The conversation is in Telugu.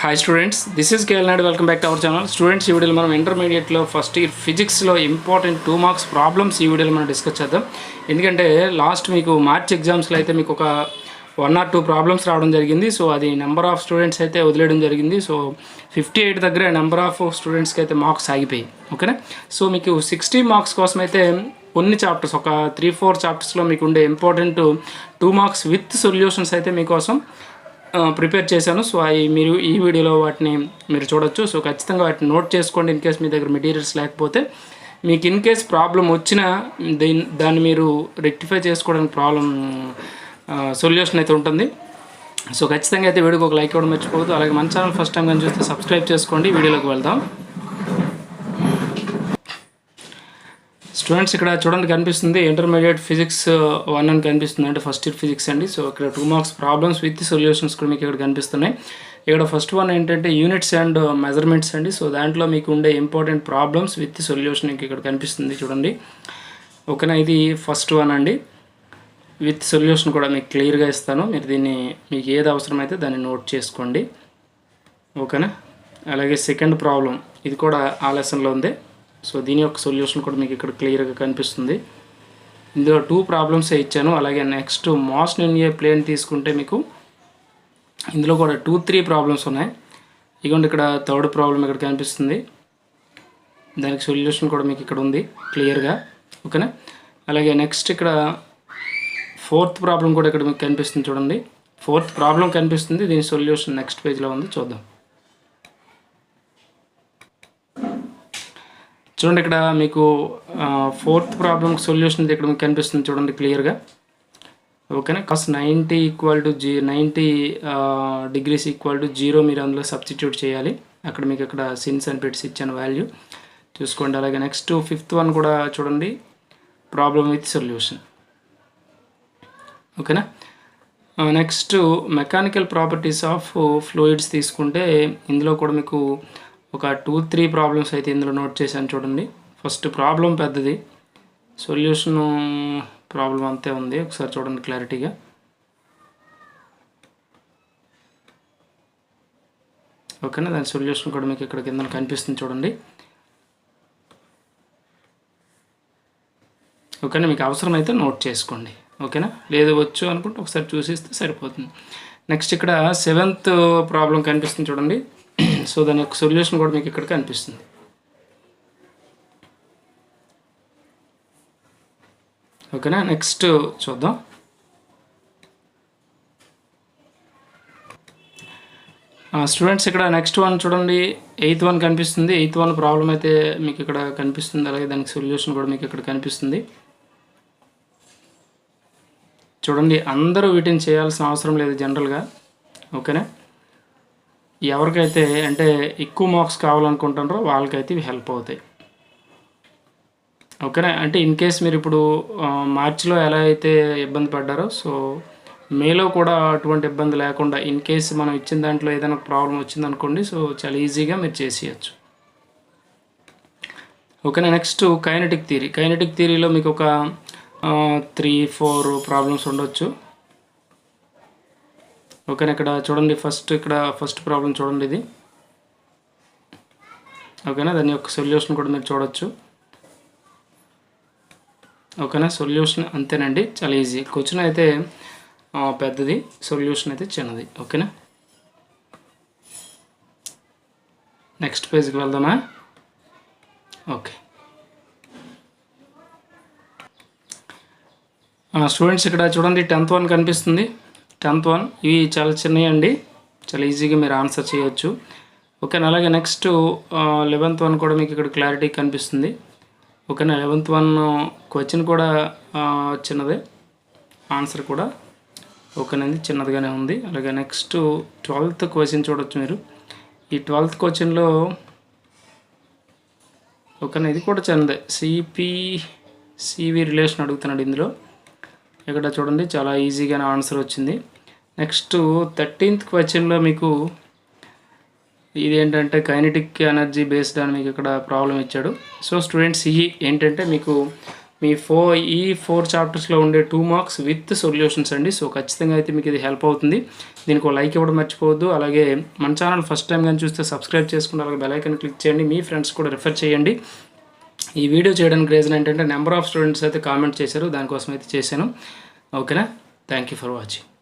Hi students this is KL Naidu welcome back to our channel students ఈ వీడియోలో మనం ఇంటర్మీడియట్లో ఫస్ట్ ఇయర్ ఫిజిక్స్లో ఇంపార్టెంట్ టూ మార్క్స్ ప్రాబ్లమ్స్ ఈ వీడియోలో మనం డిస్కస్ చేద్దాం. ఎందుకంటే లాస్ట్ మీకు మార్చ్ ఎగ్జామ్స్లో అయితే మీకు ఒక వన్ ఆర్ టూ ప్రాబ్లమ్స్ రావడం జరిగింది. సో అది నెంబర్ ఆఫ్ స్టూడెంట్స్ అయితే వదిలేయడం జరిగింది. సో ఫిఫ్టీ ఎయిట్ దగ్గర నెంబర్ ఆఫ్ స్టూడెంట్స్కి అయితే మార్క్స్ ఆగిపోయాయి. ఓకేనా సో మీకు సిక్స్టీ మార్క్స్ కోసం అయితే కొన్ని చాప్టర్స్ ఒక త్రీ ఫోర్ చాప్టర్స్లో మీకు ఉండే important two marks with solutions అయితే మీకోసం ప్రిపేర్ చేశాను. సో అవి మీరు ఈ వీడియోలో వాటిని మీరు చూడొచ్చు. సో ఖచ్చితంగా వాటిని నోట్ చేసుకోండి ఇన్ కేస్ మీ దగ్గర మెటీరియల్స్ లేకపోతే. మీకు ఇన్ కేస్ ప్రాబ్లం వచ్చినా దీన్ని దాన్ని మీరు రెక్టిఫై చేసుకోవడానికి ప్రాబ్లం సొల్యూషన్ అయితే ఉంటుంది. సో ఖచ్చితంగా అయితే వీడియోకి ఒక లైక్ ఇవ్వడం మర్చిపోవద్దు. అలాగే మన ఛానల్ ఫస్ట్ టైం కానీ చూస్తే సబ్స్క్రైబ్ చేసుకోండి. వీడియోలోకి వెళ్దాం. స్టూడెంట్స్ ఇక్కడ చూడండి కనిపిస్తుంది ఇంటర్మీడియట్ ఫిజిక్స్ uh, వన్ అని కనిపిస్తుంది. అంటే ఫస్ట్ ఇయర్ ఫిజిక్స్ అండి. సో ఇక్కడ two marks problems with solutions కూడా మీకు ఇక్కడ కనిపిస్తున్నాయి. ఇక్కడ ఫస్ట్ వన్ ఏంటంటే యూనిట్స్ అండ్ మెజర్మెంట్స్ అండి. సో దాంట్లో మీకు ఉండే ఇంపార్టెంట్ ప్రాబ్లమ్స్ విత్ సొల్యూషన్ మీకు ఇక్కడ కనిపిస్తుంది చూడండి. ఓకేనా ఇది ఫస్ట్ వన్ అండి. విత్ సొల్యూషన్ కూడా మీకు క్లియర్గా ఇస్తాను. మీరు దీన్ని మీకు ఏది అవసరమైతే దాన్ని నోట్ చేసుకోండి. ఓకేనా అలాగే సెకండ్ ప్రాబ్లం ఇది కూడా ఆ లెసన్లో ఉంది. సో దీని యొక్క సొల్యూషన్ కూడా మీకు ఇక్కడ క్లియర్గా కనిపిస్తుంది. ఇందులో టూ ప్రాబ్లమ్స్ ఇచ్చాను. అలాగే నెక్స్ట్ మోస్ట్ ఏ ప్లేన్ తీసుకుంటే మీకు ఇందులో కూడా టూ త్రీ ప్రాబ్లమ్స్ ఉన్నాయి. ఇదిగోండి ఇక్కడ థర్డ్ ప్రాబ్లం ఇక్కడ కనిపిస్తుంది. దానికి సొల్యూషన్ కూడా మీకు ఇక్కడ ఉంది క్లియర్గా. ఓకేనా? అలాగే నెక్స్ట్ ఇక్కడ ఫోర్త్ ప్రాబ్లం కూడా ఇక్కడ మీకు కనిపిస్తుంది చూడండి. ఫోర్త్ ప్రాబ్లం కనిపిస్తుంది. దీని సొల్యూషన్ నెక్స్ట్ పేజ్లో ఉంది. చూద్దాం. చూడండి ఇక్కడ మీకు ఫోర్త్ ప్రాబ్లమ్ సొల్యూషన్ ఇక్కడ మీకు కనిపిస్తుంది చూడండి క్లియర్గా ఓకేనా? Cos ninety equal to g ninety degrees equal to zero మీరు అందులో సబ్స్టిట్యూట్ చేయాలి. అక్కడ మీకు ఇక్కడ సిన్స్ అండ్ పెట్టి ఇచ్చాను వాల్యూ చూసుకోండి అలాగే నెక్స్ట్ ఫిఫ్త్ వన్ కూడా చూడండి ప్రాబ్లమ్ విత్ సొల్యూషన్ ఓకేనా? Next mechanical properties of fluids తీసుకుంటే ఇందులో కూడా మీకు ఒక టూ త్రీ ప్రాబ్లమ్స్ అయితే ఇందులో నోట్ చేశాను చూడండి. ఫస్ట్ ప్రాబ్లం పెద్దది. సొల్యూషన్ ప్రాబ్లం అంతే ఉంది. ఒకసారి చూడండి క్లారిటీగా ఓకేనా దాని సొల్యూషన్ కూడా మీకు ఇక్కడ కింద కనిపిస్తుంది చూడండి. ఓకేనా మీకు అవసరమైతే నోట్ చేసుకోండి. ఓకేనా లేదు వచ్చు అనుకుంటే ఒకసారి చూసిస్తే సరిపోతుంది. నెక్స్ట్ ఇక్కడ సెవెంత్ ప్రాబ్లం కనిపిస్తుంది చూడండి. సో దాని యొక్క సొల్యూషన్ కూడా మీకు ఇక్కడ కనిపిస్తుంది ఓకేనా? నెక్స్ట్ చూద్దాం. స్టూడెంట్స్ ఇక్కడ నెక్స్ట్ వన్ చూడండి. ఎయిత్ వన్ కనిపిస్తుంది. ఎయిత్ వన్ ప్రాబ్లం అయితే మీకు ఇక్కడ కనిపిస్తుంది. అలాగే దానికి సొల్యూషన్ కూడా మీకు ఇక్కడ కనిపిస్తుంది. చూడండి అందరూ వీటిని చేయాల్సిన అవసరం లేదు జనరల్గా. ఓకేనా? ఎవరికైతే అంటే ఎక్కువ మార్క్స్ కావాలనుకుంటున్నారో వాళ్ళకైతే ఇవి హెల్ప్ అవుతాయి. ఓకేనా? అంటే ఇన్ కేస్ మీరు ఇప్పుడు మార్చిలో ఎలా అయితే ఇబ్బంది పడ్డారో సో మేలో కూడా అటువంటి ఇబ్బంది లేకుండా ఇన్ కేస్ మనం ఇచ్చిన దాంట్లో ఏదైనా ప్రాబ్లం వచ్చిందనుకోండి సో చాలా ఈజీగా మీరు చేసేయచ్చు. ఓకేనా? నెక్స్ట్ కైనటిక్ థీరీ కైనటిక్ థీరీలో మీకు ఒక త్రీ ఫోర్ ప్రాబ్లమ్స్ ఉండొచ్చు. ఓకేనా ఇక్కడ చూడండి ఫస్ట్ ఇక్కడ ఫస్ట్ ప్రాబ్లం చూడండి ఇది. ఓకేనా దాని యొక్క సొల్యూషన్ కూడా మీరు చూడొచ్చు. ఓకేనా సొల్యూషన్ అంతేనండి చాలా ఈజీ క్వశ్చన్ అయితే పెద్దది సొల్యూషన్ అయితే చిన్నది. ఓకేనా? నెక్స్ట్ పేజ్కి వెళ్దామా? ఓకే. స్టూడెంట్స్ ఇక్కడ చూడండి టెన్త్ వన్ కనిపిస్తుంది. Tenth one. ఇవి చాలా చిన్నవి అండి చాలా ఈజీగా మీరు ఆన్సర్ చేయొచ్చు. ఓకేనా? అలాగే నెక్స్ట్ లెవెన్త్ వన్ కూడా మీకు ఇక్కడ క్లారిటీ కనిపిస్తుంది. ఓకేనా? లెవెన్త్ వన్ క్వశ్చన్ కూడా చిన్నదే. ఆన్సర్ కూడా ఓకేనండి. చిన్నదిగానే ఉంది. అలాగే నెక్స్ట్ ట్వెల్త్ క్వశ్చన్ చూడొచ్చు మీరు. ఈ ట్వెల్త్ క్వశ్చన్లో ఓకేనా? ఇది కూడా చిన్నదే. సిపి సివి రిలేషన్ అడుగుతున్నాడు ఇందులో. ఇక్కడ చూడండి చాలా ఈజీగానే ఆన్సర్ వచ్చింది. నెక్స్ట్ థర్టీన్త్ క్వశ్చన్లో మీకు ఇది ఏంటంటే కైనటిక్ ఎనర్జీ బేస్డ్ అని మీకు ఇక్కడ ప్రాబ్లం ఇచ్చాడు. సో స్టూడెంట్స్ ఈ ఏంటంటే మీకు మీ ఫోర్ ఈ ఫోర్ చాప్టర్స్లో ఉండే టూ మార్క్స్ విత్ సొల్యూషన్స్ అండి. సో ఖచ్చితంగా అయితే మీకు ఇది హెల్ప్ అవుతుంది. దీనికి లైక్ ఇవ్వడం మర్చిపోవద్దు. అలాగే మన ఛానల్ ఫస్ట్ టైం కానీ చూస్తే సబ్స్క్రైబ్ చేసుకుని అలాగే బెలైకన్ క్లిక్ చేయండి. మీ ఫ్రెండ్స్ కూడా రిఫర్ చేయండి. ఈ వీడియో చేయడానికి రీజన్ ఏంటంటే నెంబర్ ఆఫ్ స్టూడెంట్స్ అయితే కామెంట్ చేశారు. దానికోసం అయితే చేశాను. ఓకేనా? Thank you for watching